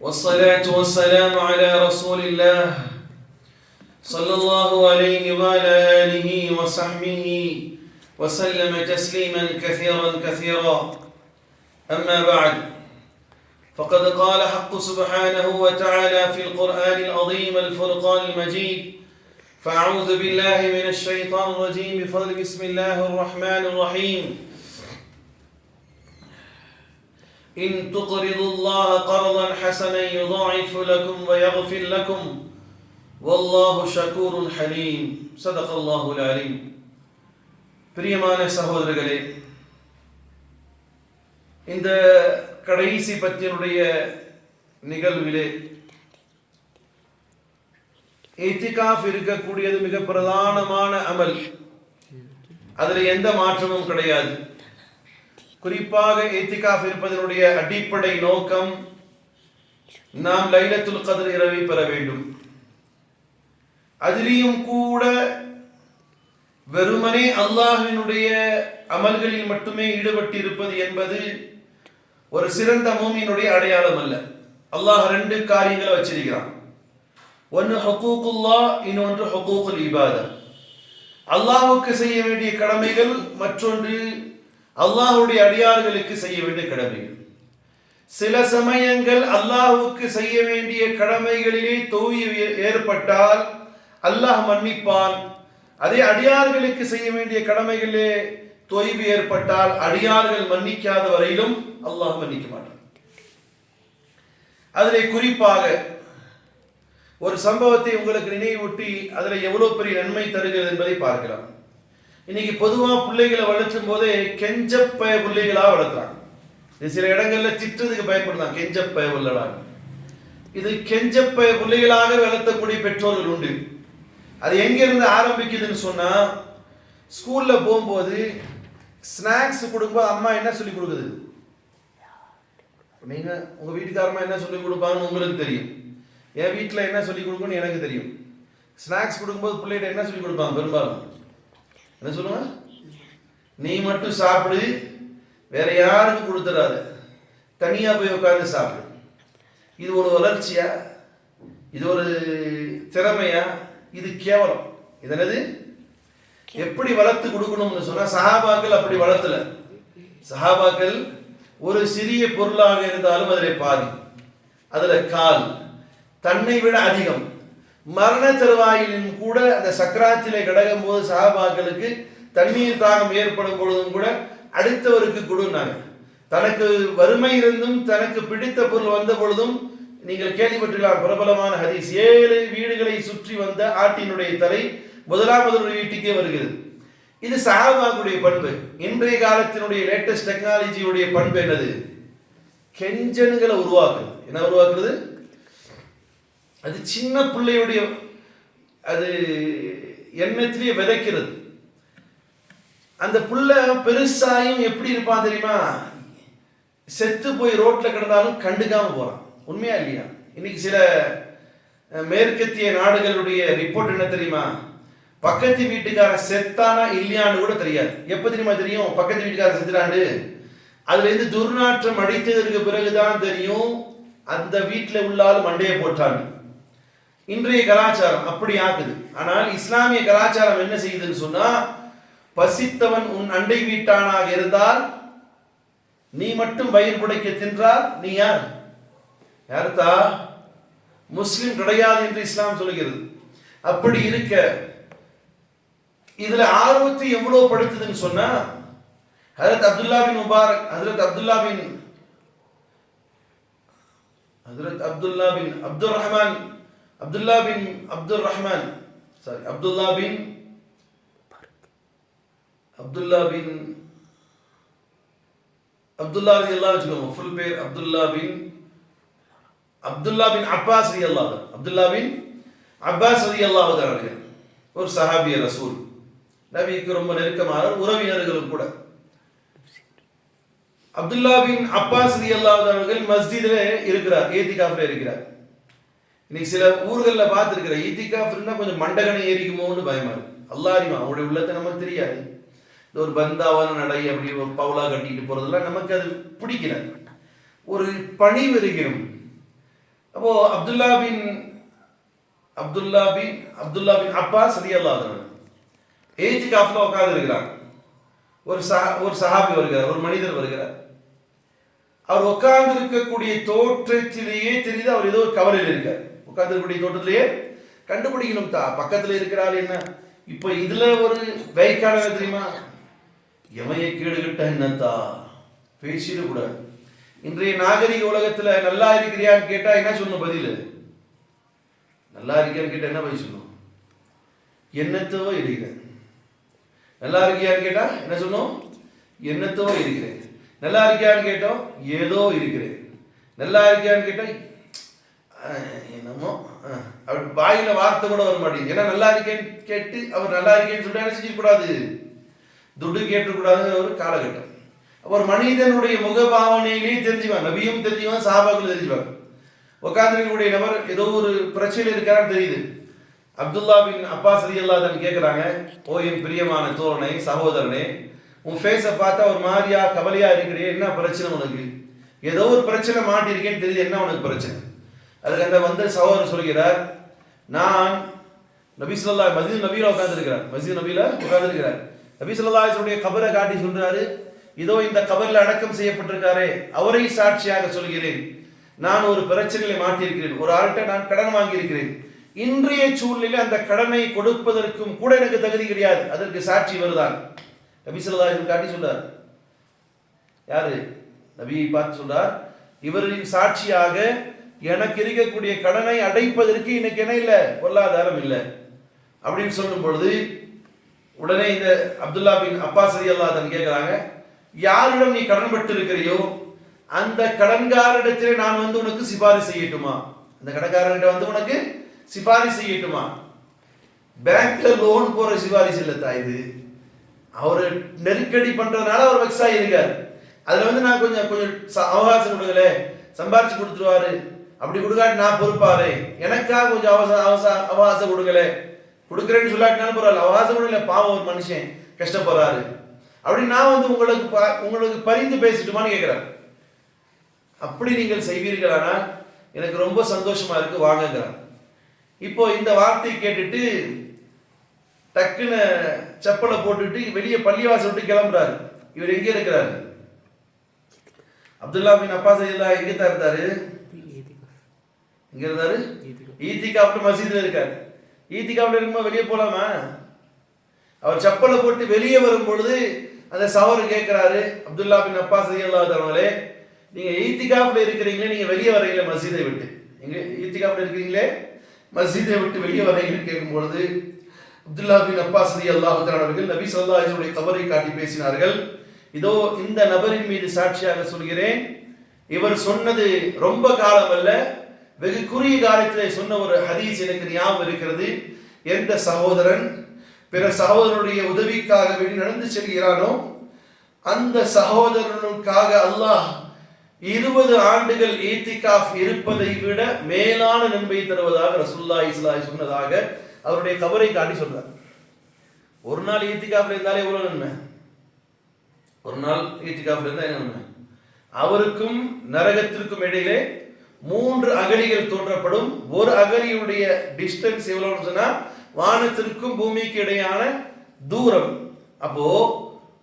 والصلاة والسلام على رسول الله صلى الله عليه وعلى آله وصحبه وسلم تسليما كثيرا كثيرا. أما بعد فقد قال حق سبحانه وتعالى في القرآن العظيم الفرقان المجيد فأعوذ بالله من الشيطان الرجيم بفضل بسم الله الرحمن الرحيم. إن تقرضوا الله قرضا حسنا يضاعف لكم ويغفر لكم والله شكور حليم صدق الله العليم பிரியமான சகோதரர்களே இந்த கடைசி பத்தினுடைய நிகழ்விலே இத்திகாஃப் இருக்கக்கூடியது மிக பிரதானமான அமல் அதில் எந்த மாற்றமும் கிடையாது குறிப்பாக ஏத்திகாஃப் இருப்பதனுடைய அடிப்படை நோக்கம் நாம் லைலத்துல் கதிர் இரவை பெற வேண்டும். அதிலேயும் கூட வெறுமனே அல்லாஹினுடைய அமல்களில் மட்டுமே ஈடுபட்டிருப்பது என்பது ஒரு சிறந்த மூமியினுடைய அடையாளம் அல்ல. அல்லாஹ் ரெண்டு காரியங்களை வச்சிருக்கிறான். ஒன்று ஹக்கூக்குல்லா இன்னொன்று ஹக்கூக்குல் இபாதா அல்லாஹுக்கு செய்ய வேண்டிய கடமைகள் மற்றொன்று அல்லாஹ்வுடைய அடியார்களுக்கு செய்ய வேண்டிய கடமைகள். சில சமயங்கள் அல்லாஹுக்கு செய்ய வேண்டிய கடமைகளிலே தோய்வு ஏற்பட்டால் அல்லாஹ் மன்னிப்பான். அதே அடியார்களுக்கு செய்ய வேண்டிய கடமைகளிலே தொய்வு ஏற்பட்டால் அடியார்கள் மன்னிக்காத வரையிலும் அல்லாஹ் மன்னிக்க மாட்டான். அதிலே குறிப்பாக ஒரு சம்பவத்தை உங்களுக்கு நினைவூட்டி அதில் எவ்வளவு பெரிய நன்மை தருகிறது என்பதை பார்க்கலாம். இன்னைக்கு பொதுவா பிள்ளைகளை வளர்த்தும் போதே கெஞ்சப்பய பிள்ளைகளா வளர்க்குறாங்க. இது சில இடங்கள்ல திட்டுறதுக்கு பயன்படுதான் கெஞ்சப்பய உள்ளடாங்க இது கெஞ்சப்பய பிள்ளைகளாக வளர்த்தக்கூடிய பெற்றோர்கள் உண்டு. அது எங்கேருந்து ஆரம்பிக்குதுன்னு சொன்னா ஸ்கூல்ல போகும்போது ஸ்நாக்ஸ் கொடுக்கும்போது அம்மா என்ன சொல்லி கொடுக்குது? நீங்க உங்க வீட்டுக்காரமா என்ன சொல்லி கொடுப்பாங்கன்னு உங்களுக்கு தெரியும். என் வீட்டில் என்ன சொல்லி கொடுக்கணும்னு எனக்கு தெரியும். ஸ்நாக்ஸ் கொடுக்கும்போது பிள்ளைகிட்ட என்ன சொல்லி கொடுப்பாங்க? பெரும்பாலும். என்ன சொல்லுங்க நீ மட்டும் சாப்பிடு வேற யாருக்கும் கொடுத்துடாத. தனியா போய் உட்காந்து சாப்பிடு. இது ஒரு வளர்ச்சியா? இது ஒரு திறமையா? இது கேவலம். இது என்னது? எப்படி வளர்த்து கொடுக்கணும்னு சொன்னா சஹாபாக்கள் அப்படி வளர்த்தல. சஹாபாக்கள் ஒரு சிறிய பொருளாக இருந்தாலும் அதில் பாதி. அதுல கால். தன்னை விட அதிகம். மரண தருவாயிலும் கூட அந்த சக்கராத்திலே கிடக்கும் போது சகாபாக்களுக்கு தண்ணீர் தாகம் ஏற்படும் பொழுதும் கூட அடுத்தவருக்கு கொடுனாங்க தனக்கு வறுமை இருந்தும் தனக்கு பிடித்த பொருள் வந்த பொழுதும் நீங்கள் கேள்விப்பட்டிருக்கலாம் பிரபலமான ஹதீஸ். ஏழு வீடுகளை சுற்றி வந்த ஆட்டினுடைய தலை முதலாவது ஒரு வீட்டுக்கே வருகிறது. இது சஹாபாக்குடைய பண்பு. இன்றைய காலத்தினுடைய லேட்டஸ்ட் டெக்னாலஜியுடைய பண்பு என்னது? கெஞ்சனுகளை உருவாக்குறது. என்ன உருவாக்குறது? அது சின்ன பிள்ளையுடைய அது எண்ணத்திலேயே விதைக்கிறது. அந்த புள்ள பெருசாயும் எப்படி இருப்பான் தெரியுமா? செத்து போய் ரோட்ல கிடந்தாலும் கண்டுக்காம போறான். உண்மையா இல்லையா? இன்னைக்கு சில மேற்கத்திய நாடுகளுடைய ரிப்போர்ட் என்ன தெரியுமா? பக்கத்து வீட்டுக்காரன் செத்தானா இல்லையான்னு கூட தெரியாது. எப்ப தெரியுமா தெரியும்? பக்கத்து வீட்டுக்காரன் செத்துறாண்டு அதுல இருந்து துர்நாற்றம் அடித்ததற்கு பிறகுதான் தெரியும். அந்த வீட்டுல உள்ளாலும் மண்டையை போட்டாங்க இன்றைய கலாச்சாரம் அப்படி ஆக்குது. ஆனால் இஸ்லாமிய கலாச்சாரம் என்ன செய்யுதுன்னு சொன்னா பசித்தவன் உன் அண்டை வீட்டானாக இருந்தால் நீ மட்டும் வயிறு புடைக்க தின்றால் நீ யார்? யார்த்தா? முஸ்லிம் கிடையாது என்று இஸ்லாம் சொல்லுகிறது. அப்படி இருக்க இதுல ஆர்வத்தை எவ்வளவு படுத்துதுன்னு சொன்னா ஹரத் அப்துல்லா பின் Mubarak Hazrat Abdullah bin Hazrat Abdullah bin Abdul Rahman Abdullah bin Abdul Rahman. Sorry Abdullah bin Abdullah bin Abdullah ரதி அல்லா வச்சுக்கோங்க. ஃபுல் பேர் Abdullah bin Abdullah bin Abbas ரதி அல்லா அப்துல்லா பின் அப்பாஸ் ரதி அல்லாஹ் அவர்கள். ஒரு சஹாபிய ரசூல். நபிக்கு ரொம்ப நெருக்கமான உறவினர்களும் கூட. அப்துல்லா பின் அப்பாஸ் ரதி அல்லாஹ் அவர்கள் மஸ்ஜிதில் இருக்கிறார் ஏத்திகாஃபில் இருக்கிறார். இன்னைக்கு சில ஊர்களில் பார்த்துருக்கிற ஈத்திகாஃப் இருந்தால் கொஞ்சம் மண்டகனை ஏறிக்குமோன்னு பயமா இருக்கு. அல்லா அறிமா உள்ளத்தை நமக்கு தெரியாது. இந்த ஒரு பந்தாவான நடை அப்படி ஒரு பவுலா கட்டிட்டு போறதெல்லாம் நமக்கு அது பிடிக்கல. ஒரு பணிவு இருக்கணும் அப்போ Abdullah bin Abdullah bin Abdullah பின் அப்பா சரியல்லாதவன் ஏஜ் காஃப்ல உட்கார்ந்து இருக்கிறான் ஒரு சஹா ஒரு சஹாபி வருகிறார் ஒரு மனிதர் வருகிறார். அவர் உட்கார்ந்து இருக்கக்கூடிய தோற்றத்திலேயே தெரியுது அவர் ஏதோ ஒரு கவலையில் இருக்கார். உட்கார்ந்து தோட்டத்திலேயே கண்டுபிடிக்கணும் தா. பக்கத்துல இருக்கிறாள் என்ன? இப்போ இதுல ஒரு வைக்கான தெரியுமா? எமையை கேடுகிட்ட என்னத்தா பேசிடக்கூடாது இன்றைய நாகரிக உலகத்துல நல்லா இருக்கிறியான்னு கேட்டா என்ன சொல்லணும் பதில்? நல்லா இருக்கியான்னு கேட்டா என்ன பதில் சொல்லணும் என்னத்தோ இருக்கிறேன். நல்லா இருக்கியான்னு கேட்டா என்ன சொல்லணும் என்னத்தோ இருக்கிறேன். நல்லா இருக்கியான்னு கேட்டோம் ஏதோ இருக்கிறேன். நல்லா இருக்கியான்னு கேட்டா அஹ், அப்படி வாயில வார்த்தை கூட வர மாட்டேங்குது. ஏன்னா நல்லா இருக்கேன்னு கேட்டு அவர் நல்லா இருக்கேன்னு சொல்லிட்டு என்ன செஞ்சிடக்கூடாது? துட்டு கேட்டக்கூடாதுங்கிற ஒரு காலகட்டம். ஒரு மனிதனுடைய முகபாவனையிலேயே தெரிஞ்சுவான் நபியும் தெரிஞ்சுவான் சாபாக்களும் தெரிஞ்சுவான் உட்காந்துருக்கக்கூடிய நபர் ஏதோ ஒரு பிரச்சனை இருக்கான்னு தெரியுது. அப்துல்லா பின் அப்பாஸ் ரலியல்லாஹு கேட்குறாங்க ஓ என் பிரியமான தோழனை சகோதரனே உன் ஃபேஸை பார்த்தா ஒரு மாதிரியா கவலையா இருக்கிறே என்ன பிரச்சனை உனக்கு? ஏதோ ஒரு பிரச்சனை மாட்டிருக்கேன்னு தெரியுது என்ன உனக்கு பிரச்சனை? அதுக்கு அந்த வந்த சகோதரர் சொல்கிறார் நான் நபி சொல்லா மஸ்ஜித் நபியில உட்கார்ந்துருக்கிறார். மஸ்ஜித் நபியில உட்கார்ந்துருக்கிறார். நபி சொல்லாஹுடைய கபரை காட்டி சொல்றாரு இதோ இந்த கபரில் அடக்கம் செய்யப்பட்டிருக்காரே அவரை சாட்சியாக சொல்கிறேன். நான் ஒரு பிரச்சனையை மாட்டியிருக்கிறேன். ஒரு ஆள்கிட்ட நான் கடன் வாங்கியிருக்கிறேன். இன்றைய சூழ்நிலை அந்த கடனை கொடுப்பதற்கும் கூட எனக்கு தகுதி கிடையாது. அதற்கு சாட்சி வருதான் நபி சொல்லாஹ் காட்டி சொல்றார். யாரு? நபியை பார்த்து சொல்றார். இவரின் சாட்சியாக எனக்கு இருக்கக்கூடிய கடனை அடைப்பதற்கு எனக்கு என்ன இல்லை? பொருளாதாரம் இல்லை. அப்படின்னு சொல்லும் பொழுது உடனே இந்த அப்துல்லா பின் அப்பாஸ் அல்லாதன் கேட்குறாங்க யாரிடம் நீ கடன் பட்டு இருக்கிறியோ அந்த கடன்காரிடத்திலே நான் வந்து உனக்கு சிபாரிசு செய்யட்டுமா? அந்த கடன்காரர்கிட்ட வந்து உனக்கு சிபாரிசு செய்யட்டுமா? பேங்க்ல லோன் போற சிபாரிசு இல்லை இது. அவர் நெருக்கடி பண்றதுனால அவர் வெக்ஸ் ஆகியிருக்கார் அதுல வந்து நான் கொஞ்சம் கொஞ்சம் ச- அவகாசம் கொடுக்கல சம்பாரிச்சு கொடுத்துருவாரு. அப்படி கொடுக்காட்டி நான் பொறுப்பாரு எனக்காக கொஞ்சம் அவசர அவசர அவகாசம் கொடுக்கல கொடுக்குறேன்னு சொல்லாட்டினாலும் பரவாயில்ல. அவகாசம் கொடுக்கல பாவம் ஒரு மனுஷன் கஷ்டப்படுறாரு. அப்படி நான் வந்து உங்களுக்கு ப- உங்களுக்கு பரிந்து பேசிட்டுமான்னு கேட்கிறேன் அப்படி நீங்கள் செய்வீர்களானால் எனக்கு ரொம்ப சந்தோஷமா இருக்கு வாங்குங்கிறான். இப்போ இந்த வார்த்தையை கேட்டுட்டு டக்குன்னு செப்பலை போட்டுட்டு வெளியே பள்ளிவாசல் விட்டு கிளம்புறாரு. இவர் எங்கே இருக்கிறாரு? அப்துல்லா பின் அப்பா சையல்லா எங்கே தான் இருந்தாரு எங்க இருந்தாரு? ஈத்திகாப்ல மசீதுல இருக்காரு. ஈத்திகாப்ல இருக்கும்போது வெளியே போலாமா? அவர் செப்பலை போட்டு வெளியே வரும் பொழுது அந்த சவரு கேட்கிறாரு அப்துல்லா பின் அப்பா சையல்லா தவங்களே நீங்க ஈத்திகாப்ல இருக்கிறீங்களே நீங்க வெளியே வரீங்களே மசீதை விட்டு. எங்க ஈத்திகாப்ல இருக்கிறீங்களே? மஸ்ஜிதை விட்டு வெளியே வரீங்கன்னு கேட்கும் பொழுது அப்துல்லா பின் அப்பாஸ் ரதி அல்லாஹ் அவர்கள் நபி வஸல்லம் கபரை காட்டி பேசினார்கள். இதோ இந்த நபரின் மீது சாட்சியாக சொல்கிறேன். இவர் சொன்னது ரொம்ப காலம் அல்ல வெகு குறுகிய காலத்திலே சொன்ன ஒரு ஹதீஸ் எனக்கு ஞாபகம் இருக்கிறது. எந்த சகோதரன் பிற சகோதரனுடைய உதவிக்காக வேண்டி நடந்து செல்கிறானோ அந்த சகோதரனுக்காக அல்லாஹ் இருபது ஆண்டுகள் ஏத்திகாஃப் இருப்பதை விட மேலான நன்மை தருவதாக ரசுல்லா இஸ்லாய் சொன்னதாக அவருடைய கவரை காட்டி சொல்றார். ஒரு நாள் ஏத்திகாஃப்ல இருந்தாலே எவ்வளவு நன்மை? ஒரு நாள் ஈத்திகாஃப்ல இருந்தா என்ன நன்மை? அவருக்கும் நரகத்திற்கும் இடையிலே மூன்று அகழிகள் தோன்றப்படும். ஒரு அகழியுடைய டிஸ்டன்ஸ் எவ்வளவுன்னு சொன்னால் வானத்திற்கும் பூமிக்கு இடையான தூரம். அப்போ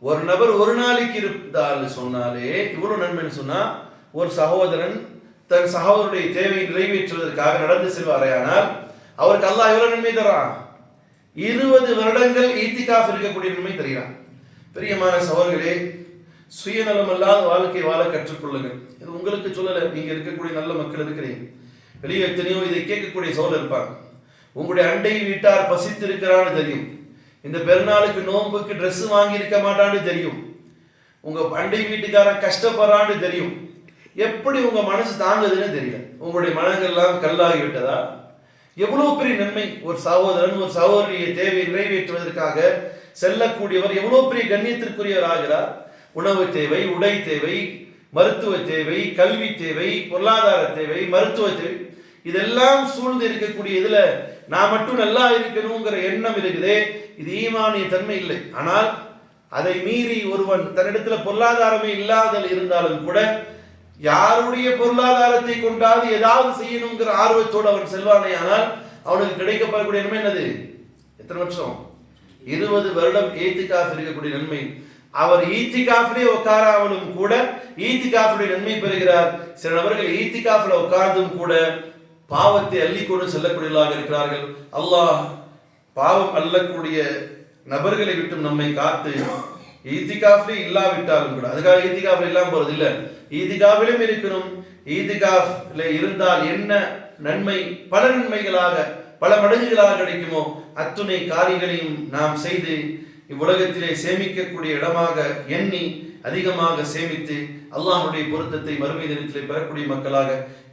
ஒரு நபர் ஒரு நாளைக்கு இருந்தால் சொன்னாலே இவ்வளவு நன்மைன்னு சொன்னா ஒரு சகோதரன் தன் சகோதரனுடைய தேவையை நிறைவேற்றுவதற்காக நடந்து செல்வாரையானால் அவருக்கு அல்லாஹ் எவ்வளவு நன்மை தரான்? இருபது வருடங்கள் ஈத்திகாஃப் இருக்கக்கூடிய நன்மை தருகிறான். பிரியமான சகோதரர்களே சுயநலம் அல்லாத வாழ்க்கை வாழ கற்றுக்கொள்ளுங்கள். இது உங்களுக்கு சொல்லலை நீங்கள் இருக்கக்கூடிய நல்ல மக்கள் இருக்கிறீங்க. வெளியே எத்தனையோ இதை கேட்கக்கூடிய சோழர் இருப்பாங்க. உங்களுடைய அண்டை வீட்டார் பசித்து இருக்கிறான்னு தெரியும். இந்த பெருநாளுக்கு நோன்புக்கு ட்ரெஸ் வாங்கி இருக்க மாட்டான்னு தெரியும். உங்க அண்டை வீட்டுக்காரன் கஷ்டப்படுறான்னு தெரியும். எப்படி உங்க மனசு தாங்குதுன்னு தெரியல. உங்களுடைய மனங்கள்லாம் கல்லாகி விட்டதா எவ்வளவு பெரிய நன்மை. ஒரு சகோதரன் ஒரு சகோதரியை தேவையை நிறைவேற்றுவதற்காக செல்லக்கூடியவர் எவ்வளவு பெரிய கண்ணியத்திற்குரியவர் ஆகிறார் உணவு தேவை உடை தேவை மருத்துவ தேவை கல்வி தேவை பொருளாதார தேவை மருத்துவ தேவை. இதெல்லாம் சூழ்ந்து இருக்கக்கூடிய இதுல நான் மட்டும் நல்லா இருக்கணுங்கிற எண்ணம் இருக்குதே. இது ஈமானிய தன்மை இல்லை. ஆனால் அதை மீறி ஒருவன் தன்னிடத்துல பொருளாதாரமே இல்லாதல் இருந்தாலும் கூட யாருடைய பொருளாதாரத்தை கொண்டாது ஏதாவது செய்யணுங்கிற ஆர்வத்தோடு அவன் செல்வானே. ஆனால் அவனுக்கு கிடைக்கப்படக்கூடிய நன்மை என்னது? எத்தனை வருஷம்? இருபது வருடம் ஏத்துக்காக இருக்கக்கூடிய நன்மை. அவர் ஈத்திகாஃபிலே உட்காராமலும் கூட ஈத்திகாஃபுடைய நன்மை பெறுகிறார். சில நபர்கள் ஈத்திகாஃபில் உட்கார்ந்தும் கூட பாவத்தை அள்ளிக்கொண்டு செல்லக்கூடியவர்களாக இருக்கிறார்கள். அல்லாஹ் பாவம் அள்ளக்கூடிய நபர்களை விட்டு நம்மை காத்து ஈத்திகாஃப்லே இல்லாவிட்டாலும் கூட அதுக்காக ஈத்திகாஃப்ல இல்லாம போறது இல்ல. ஈத்திகாஃபிலும் இருக்கணும். ஈத்திகாஃப்ல இருந்தால் என்ன நன்மை பல நன்மைகளாக பல மடங்குகளாக கிடைக்குமோ அத்துணை காரியங்களையும் நாம் செய்து இவ்வுலகத்திலே சேமிக்கக்கூடிய இடமாக எண்ணி அதிகமாக சேமித்து அல்லாஹ்வுடைய பொருத்தத்தை மறுமை தினத்திலே பெறக்கூடிய மக்களாக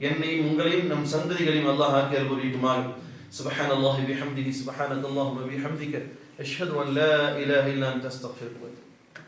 என்னையும் உங்களையும் நம் சந்ததிகளையும் அல்லாஹ் ஆக்கி அல்புரியுமாக سبحان الله بحمده سبحانك اللهم وبحمدك أشهد أن لا إله إلا أنت أستغفرك وأتوب